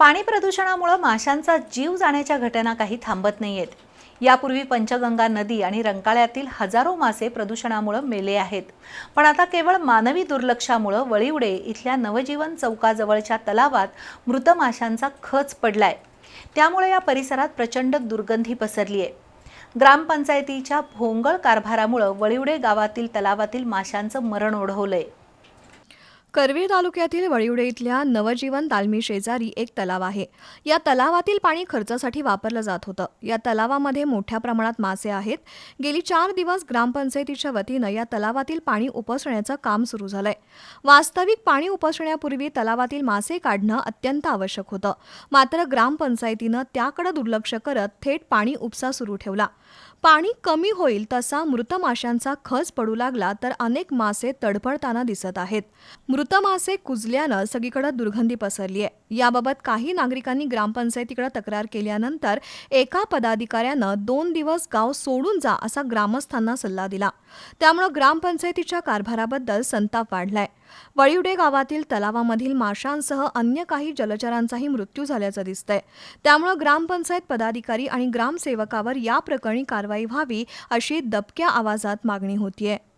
पाणी प्रदूषणामुळे माशांचा जीव जाण्याच्या घटना काही थांबत नाहीयेत. यापूर्वी पंचगंगा नदी आणि रंकाळ्यातील हजारो मासे प्रदूषणामुळे मेले आहेत. पण आता केवळ मानवी दुर्लक्षामुळं वळीवडे इथल्या नवजीवन चौकाजवळच्या तलावात मृत माशांचा खच पडलाय. त्यामुळे या परिसरात प्रचंड दुर्गंधी पसरली आहे ग्रामपंचायतीच्या भोंगळ कारभारामुळं वळिवडे गावातील तलावातील माशांचं मरण ओढवलंय. करवीर तालुक्यातील वळिवडे इथल्या नवजीवन तालमी शेजारी एक तलाव आहे. या तलावातील पाणी खर्चासाठी वापरलं जात होतं. या तलावामध्ये मोठ्या प्रमाणात मासे आहेत. गेली चार दिवस ग्रामपंचायतीच्या वतीनं या तलावातील पाणी उपसण्याचं काम सुरू झालंय. वास्तविक पाणी उपसण्यापूर्वी तलावातील मासे काढणं अत्यंत आवश्यक होतं. मात्र ग्रामपंचायतीनं त्याकडे दुर्लक्ष करत थेट पाणी उपसा सुरू ठेवला. पाणी कमी होईल तसा मृत माशांचा खच पडू लागला तर अनेक मासे तडफडताना दिसत आहेत. मृत मासे कुजल्यानं सगळीकडे दुर्गंधी पसरली आहे. याबाबत काही नागरिकांनी ग्रामपंचायतीकडे तक्रार केल्यानंतर एका पदाधिकाऱ्यानं दोन दिवस गाव सोडून जा असा ग्रामस्थांना सल्ला दिला. त्यामुळं ग्रामपंचायतीच्या कारभाराबद्दल संताप वाढलाय. वळिवडे गावातील तलावामधील माशांसह अन्य काही जलचरांचाही मृत्यू झाल्याचं दिसतंय. त्यामुळं ग्रामपंचायत पदाधिकारी आणि ग्रामसेवकावर या प्रकरणी कारवाई व्हावी अशी दबक्या आवाजात मागणी होतीये.